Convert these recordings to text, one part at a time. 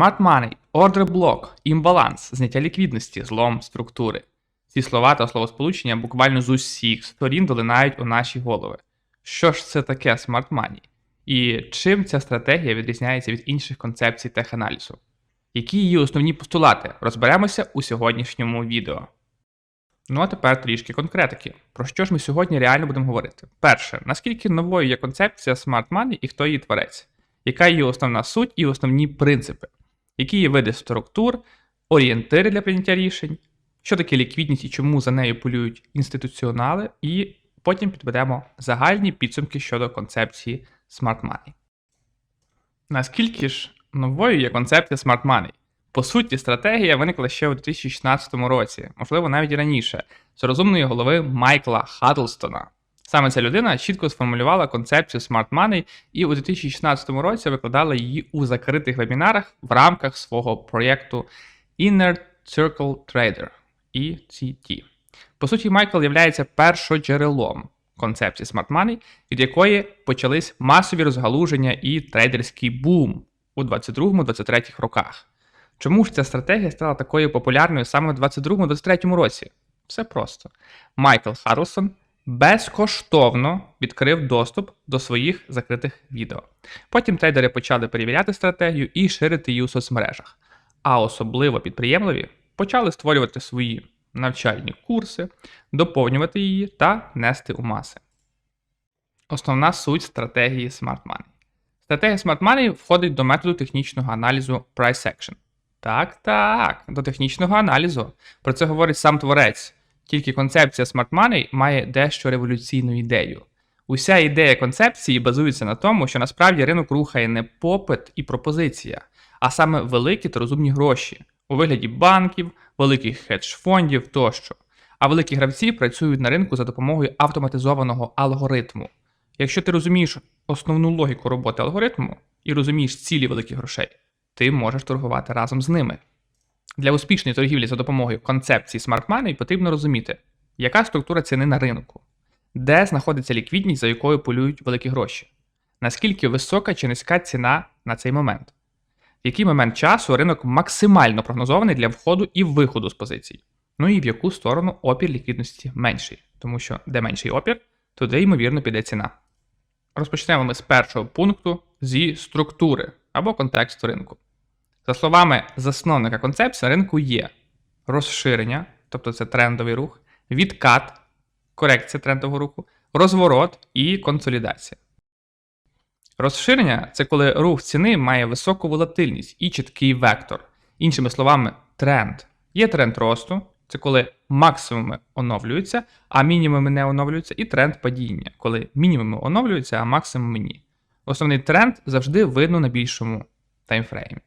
Smart Money, Order Block, імбаланс, зняття ліквідності, злом структури. Ці слова та словосполучення буквально з усіх сторін долинають у наші голови. Що ж це таке Smart Money? І чим ця стратегія відрізняється від інших концепцій теханалізу? Які її основні постулати? Розберемося у сьогоднішньому відео. Ну а тепер трішки конкретики. Про що ж ми сьогодні реально будемо говорити? Перше, наскільки новою є концепція Smart Money і хто її творець? Яка її основна суть і основні принципи? Які є види структур, орієнтири для прийняття рішень, що таке ліквідність і чому за нею полюють інституціонали, і потім підведемо загальні підсумки щодо концепції Smart Money. Наскільки ж новою є концепція Smart Money? По суті, стратегія виникла ще у 2016 році, можливо, навіть раніше, з розумної голови Майкла Хаддлстона. Саме ця людина чітко сформулювала концепцію Smart Money і у 2016 році викладала її у закритих вебінарах в рамках свого проєкту Inner Circle Trader ECT. По суті, Майкл є першоджерелом концепції Smart Money, від якої почались масові розгалуження і трейдерський бум у 22-23 роках. Чому ж ця стратегія стала такою популярною саме в 22-23 році? Все просто. Майкл Харлсон безкоштовно відкрив доступ до своїх закритих відео. Потім трейдери почали перевіряти стратегію і ширити її у соцмережах. А особливо підприємливі почали створювати свої навчальні курси, доповнювати її та нести у маси. Основна суть стратегії Smart Money. Стратегія Smart Money входить до методу технічного аналізу Price Action. Так, так, до технічного аналізу. Про це говорить сам творець. Тільки концепція Smart Money має дещо революційну ідею. Уся ідея концепції базується на тому, що насправді ринок рухає не попит і пропозиція, а саме великі та розумні гроші у вигляді банків, великих хедж-фондів тощо. А великі гравці працюють на ринку за допомогою автоматизованого алгоритму. Якщо ти розумієш основну логіку роботи алгоритму і розумієш цілі великих грошей, ти можеш торгувати разом з ними. Для успішної торгівлі за допомогою концепції Smart Money потрібно розуміти, яка структура ціни на ринку, де знаходиться ліквідність, за якою полюють великі гроші, наскільки висока чи низька ціна на цей момент, в який момент часу ринок максимально прогнозований для входу і виходу з позицій, ну і в яку сторону опір ліквідності менший, тому що де менший опір, туди, ймовірно, піде ціна. Розпочнемо ми з першого пункту зі структури або контексту ринку. За словами засновника концепції, на ринку є розширення, тобто це трендовий рух, відкат, корекція трендового руху, розворот і консолідація. Розширення це коли рух ціни має високу волатильність і чіткий вектор. Іншими словами, тренд. Є тренд росту, це коли максимуми оновлюються, а мінімуми не оновлюються, і тренд падіння, коли мінімуми оновлюються, а максимуми ні. Основний тренд завжди видно на більшому таймфреймі.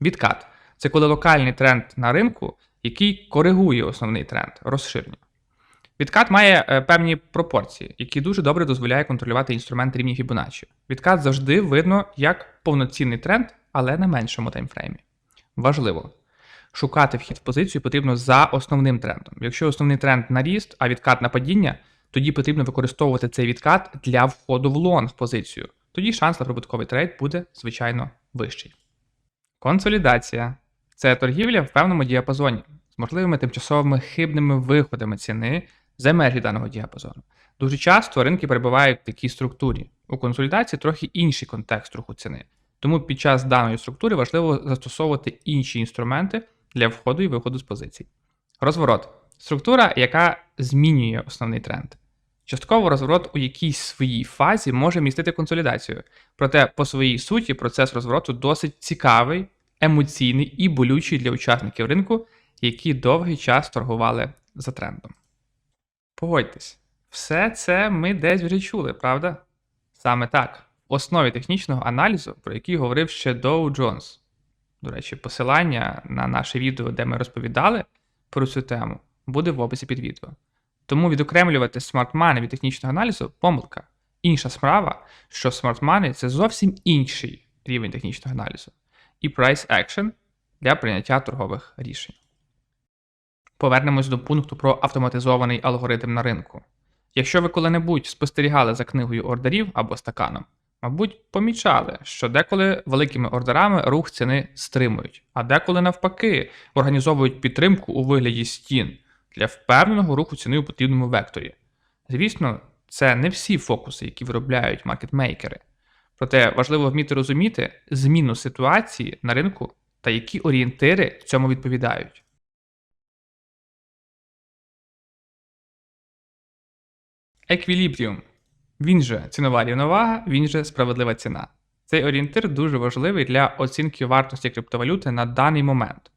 Відкат це коли локальний тренд на ринку, який коригує основний тренд розширення. Відкат має е, певні пропорції, які дуже добре дозволяє контролювати інструмент рівні Fibonacci. Відкат завжди видно як повноцінний тренд, але на меншому таймфреймі. Важливо. Шукати вхід в позицію потрібно за основним трендом. Якщо основний тренд на ріст, а відкат на падіння, тоді потрібно використовувати цей відкат для входу в лонг позицію. Тоді шанс на прибутковий трейд буде, звичайно, вищий. Консолідація це торгівля в певному діапазоні з можливими тимчасовими хибними виходами ціни за межі даного діапазону. Дуже часто ринки перебувають в такій структурі. У консолідації трохи інший контекст руху ціни. Тому під час даної структури важливо застосовувати інші інструменти для входу і виходу з позицій. Розворот структура, яка змінює основний тренд. Частково розворот у якійсь своїй фазі може містити консолідацію, проте по своїй суті процес розвороту досить цікавий, емоційний і болючий для учасників ринку, які довгий час торгували за трендом. Погодьтесь, все це ми десь вже чули, правда? Саме так, в основі технічного аналізу, про який говорив ще Доу Джонс. До речі, посилання на наше відео, де ми розповідали про цю тему, буде в описі під відео. Тому відокремлювати Money від технічного аналізу помилка. Інша справа, що Money – це зовсім інший рівень технічного аналізу і Price Action для прийняття торгових рішень. Повернемось до пункту про автоматизований алгоритм на ринку. Якщо ви коли-небудь спостерігали за книгою ордерів або стаканом, Мабуть, помічали, що деколи великими ордерами рух ціни стримують, а деколи навпаки організовують підтримку у вигляді стін для впевненого руху ціни у потрібному векторі. Звісно, це не всі фокуси, які виробляють маркетмейкери. Проте важливо вміти розуміти зміну ситуації на ринку та які орієнтири цьому відповідають. Еквілібріум. Він же цінова рівновага, він же справедлива ціна. Цей орієнтир дуже важливий для оцінки вартості криптовалюти на даний момент.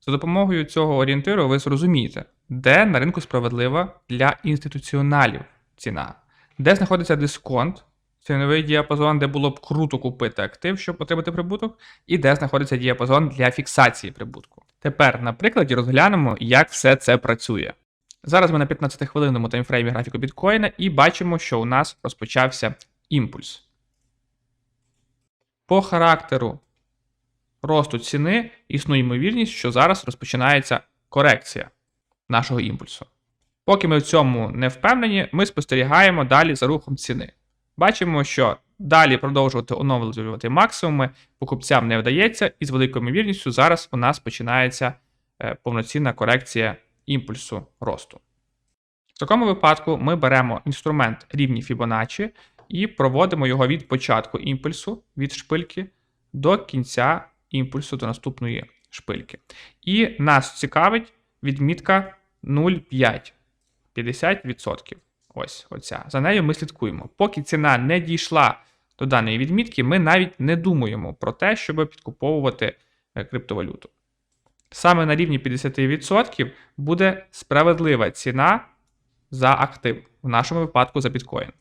За допомогою цього орієнтиру ви зрозумієте, де на ринку справедлива для інституціоналів ціна, де знаходиться дисконт, ціновий діапазон, де було б круто купити актив, щоб отримати прибуток, і де знаходиться діапазон для фіксації прибутку. Тепер на прикладі розглянемо, як все це працює. Зараз ми на 15-хвилинному таймфреймі графіку біткоїна і бачимо, що у нас розпочався імпульс. По характеру росту ціни існує ймовірність, що зараз розпочинається корекція нашого імпульсу. Поки ми в цьому не впевнені, ми спостерігаємо далі за рухом ціни. Бачимо, що далі продовжувати оновлювати максимуми покупцям не вдається, і з великою ймовірністю зараз у нас починається е, повноцінна корекція імпульсу росту. В такому випадку ми беремо інструмент рівні Fibonacci і проводимо його від початку імпульсу від шпильки до кінця імпульсу до наступної шпильки. І нас цікавить відмітка 0,5 50%. Ось оця. За нею ми слідкуємо. Поки ціна не дійшла до даної відмітки, ми навіть не думаємо про те, щоб підкуповувати е, криптовалюту. Саме на рівні 50% буде справедлива ціна за актив, в нашому випадку за біткоін.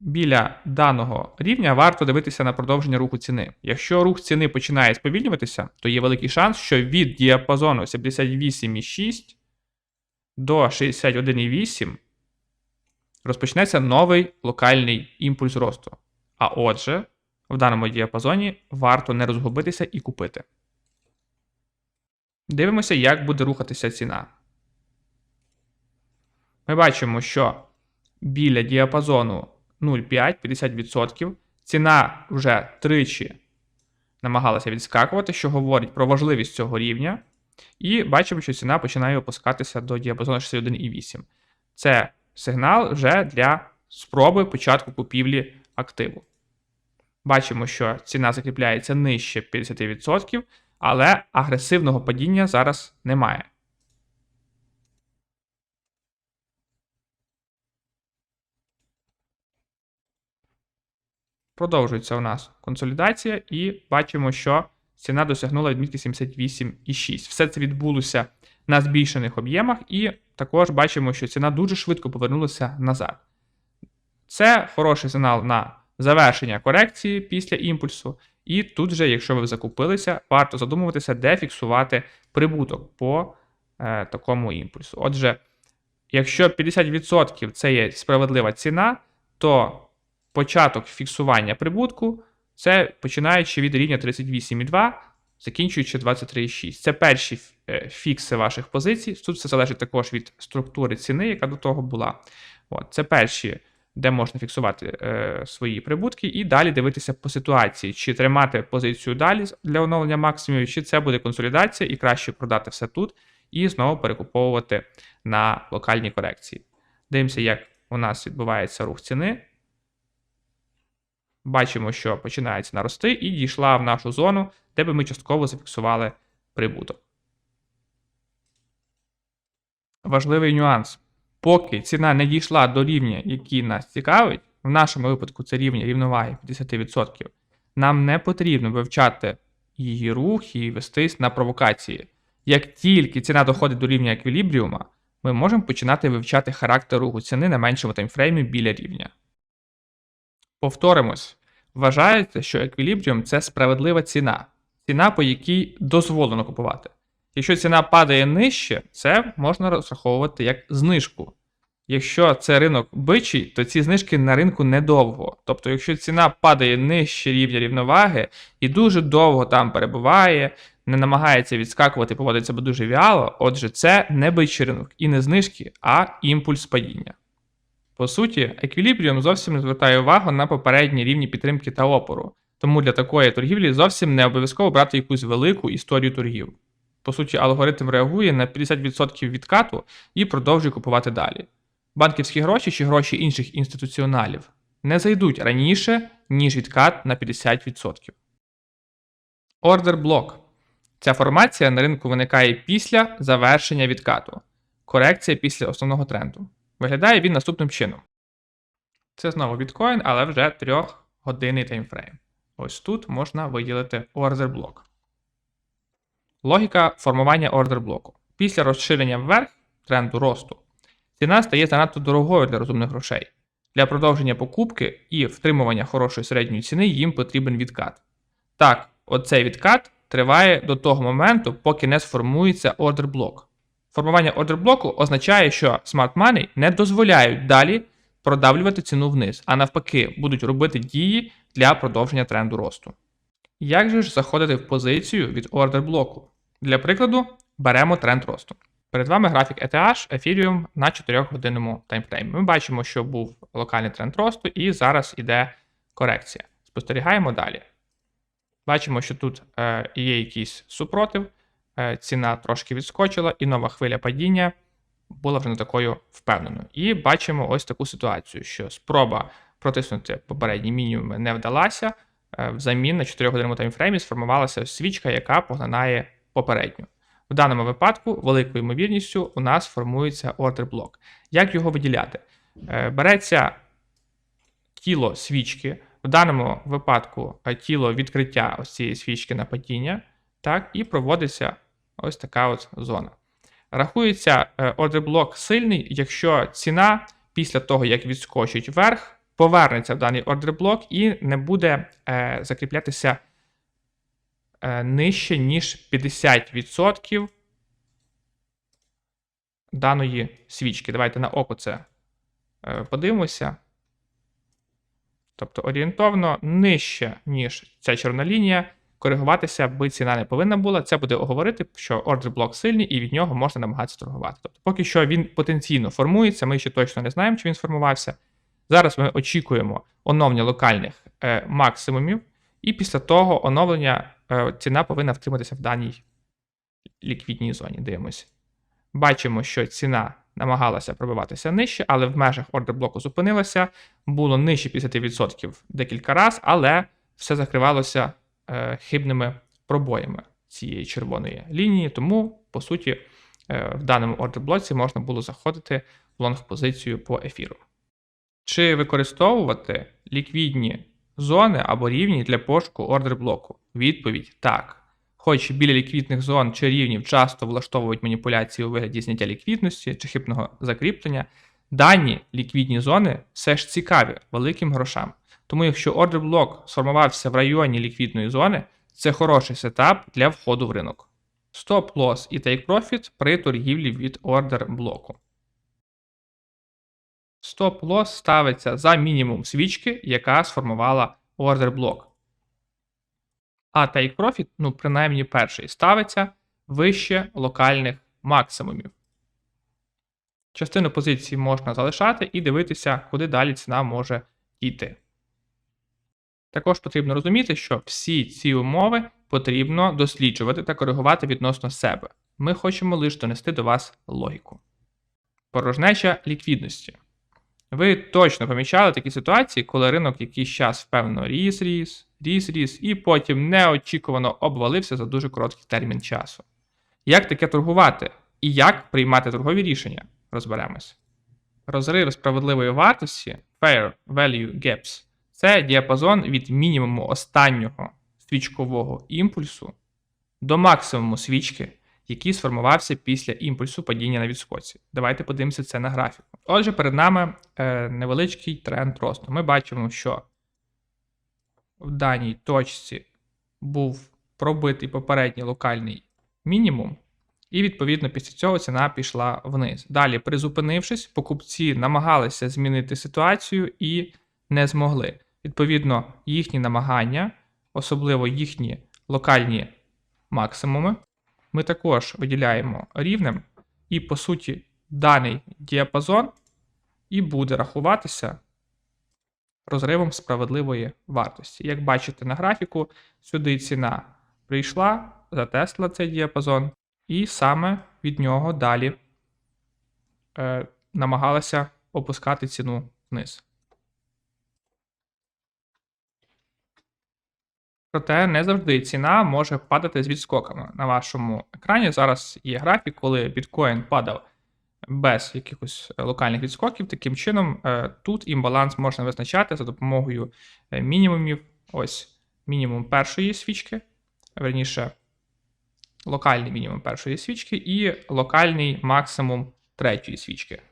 Біля даного рівня варто дивитися на продовження руху ціни. Якщо рух ціни починає сповільнюватися, то є великий шанс, що від діапазону 78,6 до 61,8 розпочнеться новий локальний імпульс росту. А отже, в даному діапазоні варто не розгубитися і купити. Дивимося, як буде рухатися ціна. Ми бачимо, що біля діапазону 0,5-50% ціна вже тричі намагалася відскакувати, що говорить про важливість цього рівня. І бачимо, що ціна починає опускатися до діапазону 61,8. Це сигнал вже для спроби початку купівлі активу. Бачимо, що ціна закріпляється нижче 50%, але агресивного падіння зараз немає. Продовжується у нас консолідація, і бачимо, що ціна досягнула відмітки 78,6. Все це відбулося на збільшених об'ємах, і також бачимо, що ціна дуже швидко повернулася назад. Це хороший сигнал на завершення корекції після імпульсу. І тут же, якщо ви закупилися, варто задумуватися, де фіксувати прибуток по е, такому імпульсу. Отже, якщо 50% це є справедлива ціна, то початок фіксування прибутку це починаючи від рівня 38,2, закінчуючи 23,6. Це перші е, фікси ваших позицій. Тут все залежить також від структури ціни, яка до того була. От, Це перші, де можна фіксувати е, свої прибутки, і далі дивитися по ситуації, чи тримати позицію далі для оновлення максимумів, чи це буде консолідація, і краще продати все тут, і знову перекуповувати на локальні корекції. Дивимося, як у нас відбувається рух ціни. Бачимо, що починається нарости, і дійшла в нашу зону, де би ми частково зафіксували прибуток. Важливий нюанс. Поки ціна не дійшла до рівня, який нас цікавить, в нашому випадку це рівня рівноваги 50%, нам не потрібно вивчати її рух і вестись на провокації. Як тільки ціна доходить до рівня еквілібріума, ми можемо починати вивчати характер руху ціни на меншому таймфреймі біля рівня. Повторимось, вважається, що еквілібріум це справедлива ціна, ціна, по якій дозволено купувати. Якщо ціна падає нижче, це можна розраховувати як знижку. Якщо це ринок бичий, то ці знижки на ринку недовго. Тобто, якщо ціна падає нижче рівня рівноваги і дуже довго там перебуває, не намагається відскакувати, поводить себе дуже вяло, отже, це не бичий ринок і не знижки, а імпульс падіння. По суті, Equilibrium зовсім не звертає увагу на попередні рівні підтримки та опору, тому для такої торгівлі зовсім не обов'язково брати якусь велику історію торгів. По суті, алгоритм реагує на 50% відкату і продовжує купувати далі. Банківські гроші чи гроші інших інституціоналів не зайдуть раніше, ніж відкат на 50%. Ордер блок. Ця формація на ринку виникає після завершення відкату. Корекція після основного тренду. Виглядає він наступним чином. Це знову біткоін, але вже трьохгодинний таймфрейм. Ось тут можна виділити ордер блок. Логіка формування ордер блоку. Після розширення вверх тренду росту ціна стає занадто дорогою для розумних грошей. Для продовження покупки і втримування хорошої середньої ціни їм потрібен відкат. Так, оцей відкат триває до того моменту, поки не сформується ордер блок. Формування ордер блоку означає, що Smart Money не дозволяють далі продавлювати ціну вниз, а навпаки, будуть робити дії для продовження тренду росту. Як же ж заходити в позицію від ордер блоку? Для прикладу, беремо тренд росту. Перед вами графік ETH, Ethereum на 4-годинному таймфреймі. Ми бачимо, що був локальний тренд росту, і зараз іде корекція. Спостерігаємо далі. Бачимо, що тут е, є якийсь супротив, ціна трошки відскочила, і нова хвиля падіння була вже не такою впевненою. І бачимо ось таку ситуацію, що спроба протиснути попередні мінімуми не вдалася. Е, взамін на 4-годинному таймфреймі сформувалася свічка, яка поглинає попередню. В даному випадку, великою ймовірністю, у нас формується ордер блок. Як його виділяти? Е, Береться тіло свічки, в даному випадку е, тіло відкриття ось цієї свічки на падіння, так, і проводиться ось така от зона. Рахується ордер блок сильний, якщо ціна після того, як відскочить вверх, повернеться в даний ордер блок і не буде е, закріплятися е, нижче, ніж 50% даної свічки. Давайте на око це е, подивимося. Тобто орієнтовно нижче, ніж ця чорна лінія, коригуватися би ціна не повинна була. Це буде говорити, що ордер блок сильний і від нього можна намагатися торгувати. Тобто, поки що він потенційно формується, ми ще точно не знаємо, чи він сформувався. Зараз ми очікуємо оновлення локальних е, максимумів, і після того оновлення е, ціна повинна втриматися в даній ліквідній зоні. Дивимося. Бачимо, що ціна намагалася пробиватися нижче, але в межах ордер блоку зупинилася. Було нижче 50% декілька разів, але все закривалося хибними пробоями цієї червоної лінії. Тому, по суті, е, в даному ордер блоці можна було заходити в лонг позицію по ефіру. Чи використовувати ліквідні зони або рівні для пошуку ордер блоку? Відповідь так. Хоч біля ліквідних зон чи рівнів часто влаштовують маніпуляції у вигляді зняття ліквідності чи хибного закріплення, дані ліквідні зони все ж цікаві великим грошам. Тому якщо ордер блок сформувався в районі ліквідної зони, це хороший сетап для входу в ринок. Стоп-лосс і take profit при торгівлі від ордер блоку. Стоп-лосс ставиться за мінімум свічки, яка сформувала ордер блок. А take profit, ну, принаймні перший, ставиться вище локальних максимумів. Частину позиції можна залишати і дивитися, куди далі ціна може йти. Також потрібно розуміти, що всі ці умови потрібно досліджувати та коригувати відносно себе. Ми хочемо лише донести до вас логіку. Порожнеча ліквідності. Ви точно помічали такі ситуації, коли ринок якийсь час впевнено ріс, ріс, ріс, ріс, і потім неочікувано обвалився за дуже короткий термін часу. Як таке торгувати? І як приймати торгові рішення? Розберемось. Розрив справедливої вартості Fair Value Gaps це діапазон від мінімуму останнього свічкового імпульсу до максимуму свічки, який сформувався після імпульсу падіння на відскоці. Давайте подивимося це на графіку. Отже, перед нами е, невеличкий тренд росту. Ми бачимо, що в даній точці був пробитий попередній локальний мінімум, і, відповідно, після цього ціна пішла вниз. Далі, призупинившись, покупці намагалися змінити ситуацію і не змогли. Відповідно, їхні намагання, особливо їхні локальні максимуми, ми також виділяємо рівнем, і, по суті, даний діапазон і буде рахуватися розривом справедливої вартості. Як бачите на графіку, сюди ціна прийшла, затестила цей діапазон, і саме від нього далі е, намагалася опускати ціну вниз. Проте не завжди ціна може падати з відскоками. На вашому екрані зараз є графік, коли біткоін падав без якихось е, локальних відскоків. Таким чином, е, тут імбаланс можна визначати за допомогою е, мінімумів. Ось мінімум першої свічки, верніше, локальний мінімум першої свічки і локальний максимум третьої свічки.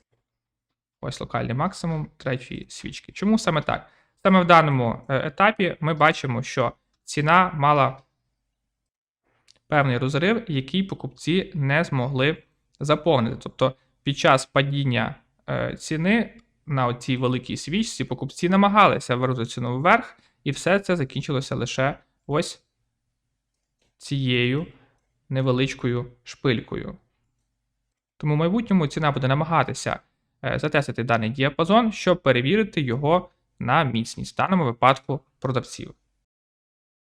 Ось локальний максимум третьої свічки. Чому саме так? Саме в даному етапі ми бачимо, що ціна мала певний розрив, який покупці не змогли заповнити. Тобто під час падіння е, ціни на цій великій свічці покупці намагалися вирозити ціну вверх, і все це закінчилося лише ось цією невеличкою шпилькою. Тому в майбутньому ціна буде намагатися е, затестити даний діапазон, щоб перевірити його на міцність в даному випадку продавців.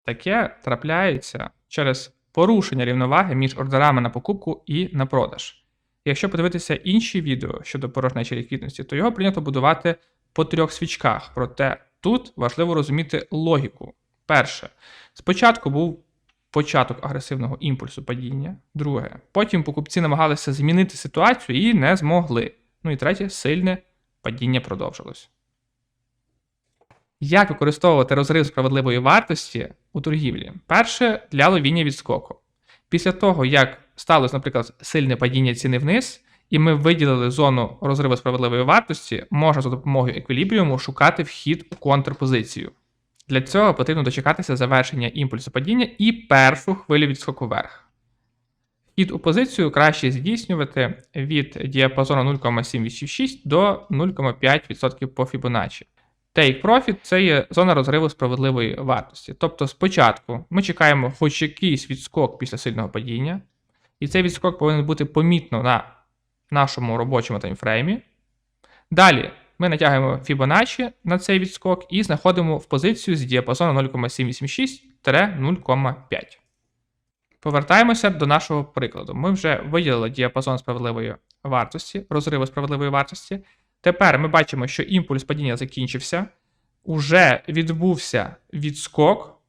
Таке трапляється через порушення рівноваги між ордерами на покупку і на продаж. Якщо подивитися інші відео щодо порожнечі ліквідності, то його прийнято будувати по трьох свічках. Проте тут важливо розуміти логіку. Перше, спочатку був початок агресивного імпульсу падіння. Друге, потім покупці намагалися змінити ситуацію і не змогли. Ну і третє, сильне падіння продовжилось. Як використовувати розрив справедливої вартості у торгівлі? Перше для ловіння відскоку. Після того, як сталося, наприклад, сильне падіння ціни вниз, і ми виділили зону розриву справедливої вартості, можна за допомогою еквілібріуму шукати вхід у контрпозицію. Для цього потрібно дочекатися завершення імпульсу падіння і першу хвилю відскоку вверх. Вхід у позицію краще здійснювати від діапазону 0,786 до 0,5% по Fibonacci. Take Profit це є зона розриву справедливої вартості. Тобто спочатку ми чекаємо хоч якийсь відскок після сильного падіння, і цей відскок повинен бути помітно на нашому робочому таймфреймі. Далі ми натягуємо Fibonacci на цей відскок і знаходимо в позицію з діапазону 0,786-0,5. Повертаємося до нашого прикладу. Ми вже виділили діапазон справедливої вартості, розриву справедливої вартості. Тепер ми бачимо, що імпульс падіння закінчився, уже відбувся відскок,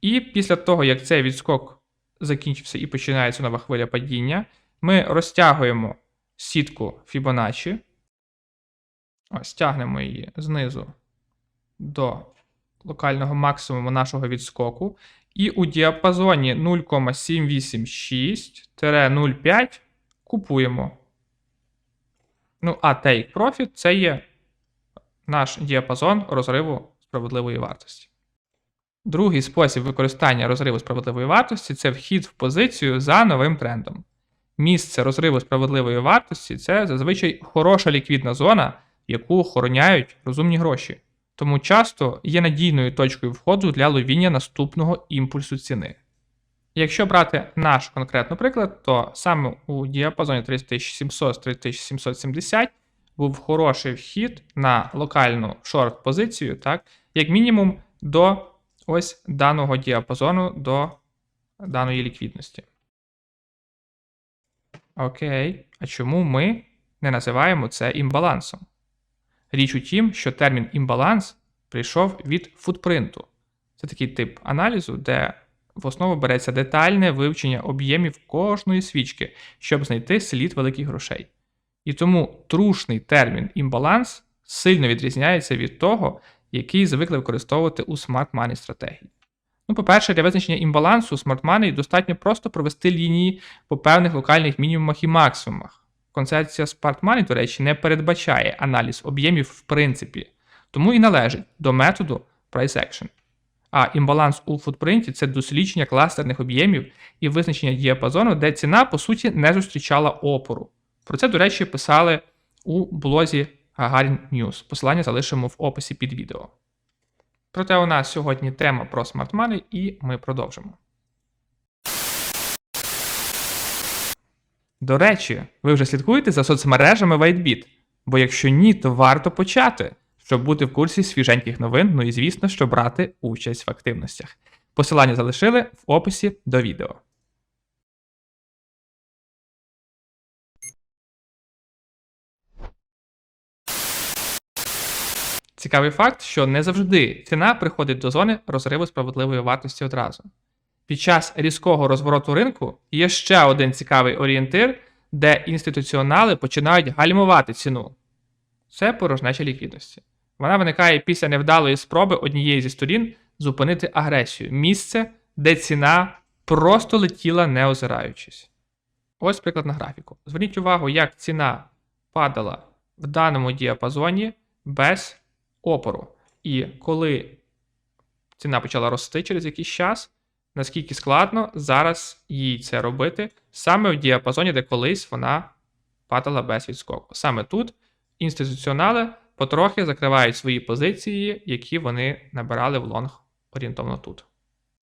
і після того, як цей відскок закінчився і починається нова хвиля падіння, ми розтягуємо сітку Fibonacci, ось тягнемо її знизу до локального максимуму нашого відскоку. І у діапазоні 0,786-0,5 купуємо. Ну, а Take Profit це є наш діапазон розриву справедливої вартості. Другий спосіб використання розриву справедливої вартості це вхід в позицію за новим трендом. Місце розриву справедливої вартості це зазвичай хороша ліквідна зона, яку охороняють розумні гроші. Тому часто є надійною точкою входу для ловіння наступного імпульсу ціни. Якщо брати наш конкретний приклад, то саме у діапазоні 3700-3770 був хороший вхід на локальну шорт-позицію, так, як мінімум до ось даного діапазону до даної ліквідності. Окей, а чому ми не називаємо це імбалансом? Річ у тім, що термін імбаланс прийшов від футпринту. Це такий тип аналізу, де в основу береться детальне вивчення об'ємів кожної свічки, щоб знайти слід великих грошей. І тому трушний термін імбаланс сильно відрізняється від того, який звикли використовувати у Smart Money стратегії. Ну, по-перше, для визначення імбалансу Smart Money достатньо просто провести лінії по певних локальних мінімумах і максимумах. Концепція Smart Money, до речі, не передбачає аналіз об'ємів в принципі, тому і належить до методу Price Action. А імбаланс у футпринті це дослідження кластерних об'ємів і визначення діапазону, де ціна, по суті, не зустрічала опору. Про це, до речі, писали у блозі Gagarin News. Посилання залишимо в описі під відео. Проте у нас сьогодні тема про Money і ми продовжимо. До речі, ви вже слідкуєте за соцмережами WhiteBit? Бо якщо ні, то варто почати, щоб бути в курсі свіженьких новин, ну і звісно, що брати участь в активностях. Посилання залишили в описі до відео. Цікавий факт, що не завжди ціна приходить до зони розриву справедливої вартості одразу. Під час різкого розвороту ринку є ще один цікавий орієнтир, де інституціонали починають гальмувати ціну. Це порожнеча ліквідності. Вона виникає після невдалої спроби однієї зі сторін зупинити агресію місце, де ціна просто летіла не озираючись. Ось приклад на графіку. Зверніть увагу, як ціна падала в даному діапазоні без опору. І коли ціна почала рости через якийсь час, наскільки складно зараз їй це робити саме в діапазоні, де колись вона падала без відскоку. Саме тут інституціонали потрохи закривають свої позиції, які вони набирали в лонг орієнтовно тут.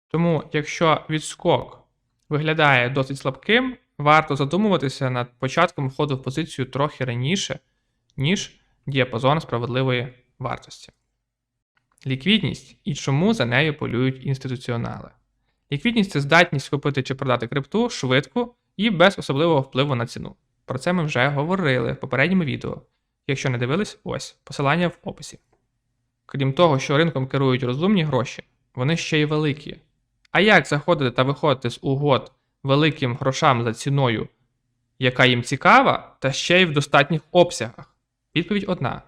Тому, якщо відскок виглядає досить слабким, варто задумуватися над початком входу в позицію трохи раніше, ніж діапазон справедливої вартості. Ліквідність і чому за нею полюють інституціонали. Ліквідність це здатність купити чи продати крипту швидко і без особливого впливу на ціну. Про це ми вже говорили в попередньому відео. Якщо не дивились, ось посилання в описі. Крім того, що ринком керують розумні гроші, вони ще й великі. А як заходити та виходити з угод великим грошам за ціною, яка їм цікава, та ще й в достатніх обсягах? Відповідь одна: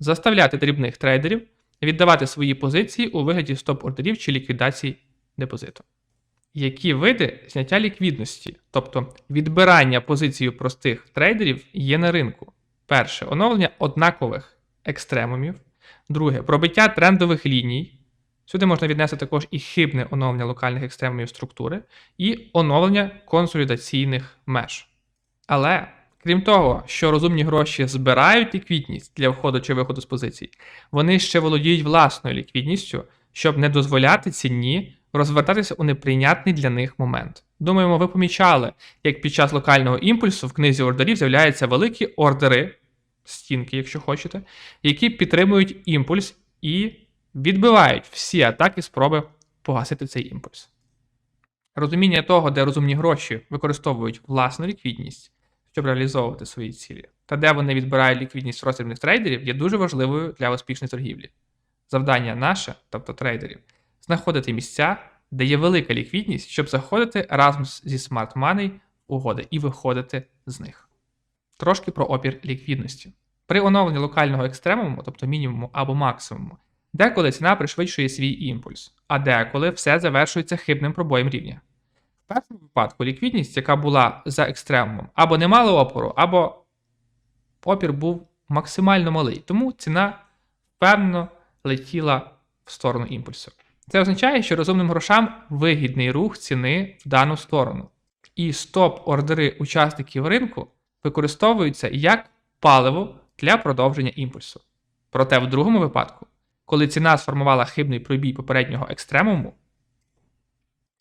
заставляти дрібних трейдерів віддавати свої позиції у вигляді стоп-ордерів чи ліквідації депозиту. Які види зняття ліквідності, тобто відбирання позицій простих трейдерів, є на ринку? Перше оновлення однакових екстремумів. Друге пробиття трендових ліній. Сюди можна віднести також і хибне оновлення локальних екстремумів структури, і оновлення консолідаційних меж. Але, крім того, що розумні гроші збирають ліквідність для входу чи виходу з позицій, вони ще володіють власною ліквідністю, щоб не дозволяти ціні розвертатися у неприйнятний для них момент. Думаємо, ви помічали, як під час локального імпульсу в книзі ордерів з'являються великі ордери, стінки, якщо хочете, які підтримують імпульс і відбивають всі атаки спроби погасити цей імпульс. Розуміння того, де розумні гроші використовують власну ліквідність, щоб реалізовувати свої цілі, та де вони відбирають ліквідність розстрільних трейдерів, є дуже важливою для успішної торгівлі. Завдання наше, тобто трейдерів, знаходити місця, де є велика ліквідність, щоб заходити разом зі Smart Money угоди і виходити з них. Трошки про опір ліквідності. При оновленні локального екстремуму, тобто мінімуму або максимуму, деколи ціна пришвидшує свій імпульс, а деколи все завершується хибним пробоєм рівня. В першому випадку ліквідність, яка була за екстремумом, або не мала опору, або опір був максимально малий, тому ціна впевнено летіла в сторону імпульсу. Це означає, що розумним грошам вигідний рух ціни в дану сторону. І стоп-ордери учасників ринку використовуються як паливо для продовження імпульсу. Проте в другому випадку, коли ціна сформувала хибний пробій попереднього екстремуму,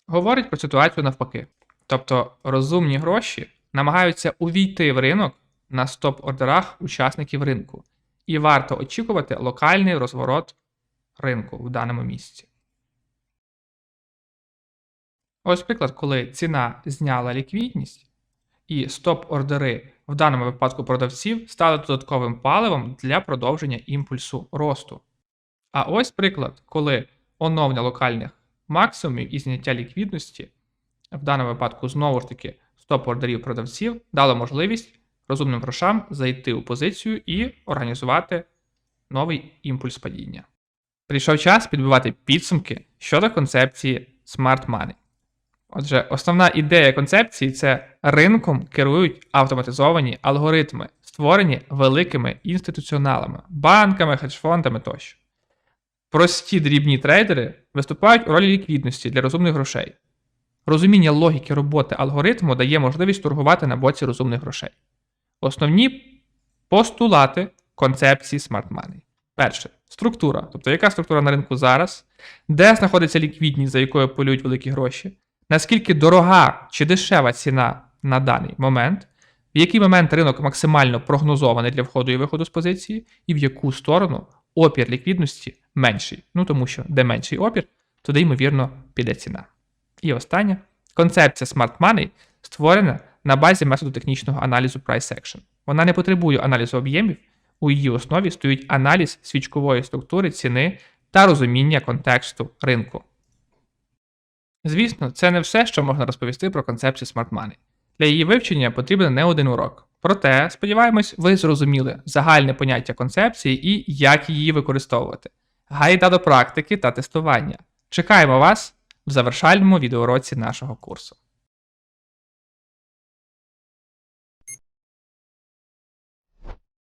говорить про ситуацію навпаки. Тобто розумні гроші намагаються увійти в ринок на стоп-ордерах учасників ринку, і варто очікувати локальний розворот ринку в даному місці. Ось приклад, коли ціна зняла ліквідність, і стоп-ордери в даному випадку продавців стали додатковим паливом для продовження імпульсу росту. А ось приклад, коли оновлення локальних максимумів і зняття ліквідності, в даному випадку знову ж таки стоп-ордерів продавців дало можливість розумним грошам зайти у позицію і організувати новий імпульс падіння. Прийшов час підбивати підсумки щодо концепції Smart Money. Отже, основна ідея концепції це ринком керують автоматизовані алгоритми, створені великими інституціоналами, банками, хедж-фондами тощо. Прості дрібні трейдери виступають у ролі ліквідності для розумних грошей. Розуміння логіки роботи алгоритму дає можливість торгувати на боці розумних грошей. Основні постулати концепції Smart Money. Перше структура, тобто яка структура на ринку зараз, де знаходиться ліквідність, за якою полюють великі гроші, наскільки дорога чи дешева ціна на даний момент, в який момент ринок максимально прогнозований для входу і виходу з позиції, і в яку сторону опір ліквідності менший. Ну тому що де менший опір, туди, ймовірно, піде ціна. І останнє. Концепція Smart Money створена на базі методу технічного аналізу Price Action. Вона не потребує аналізу об'ємів, у її основі стоїть аналіз свічкової структури ціни та розуміння контексту ринку. Звісно, це не все, що можна розповісти про концепцію Smart Money. Для її вивчення потрібен не один урок. Проте, сподіваємось, ви зрозуміли загальне поняття концепції і як її використовувати. Гайда до практики та тестування. Чекаємо вас в завершальному відеоуроці нашого курсу.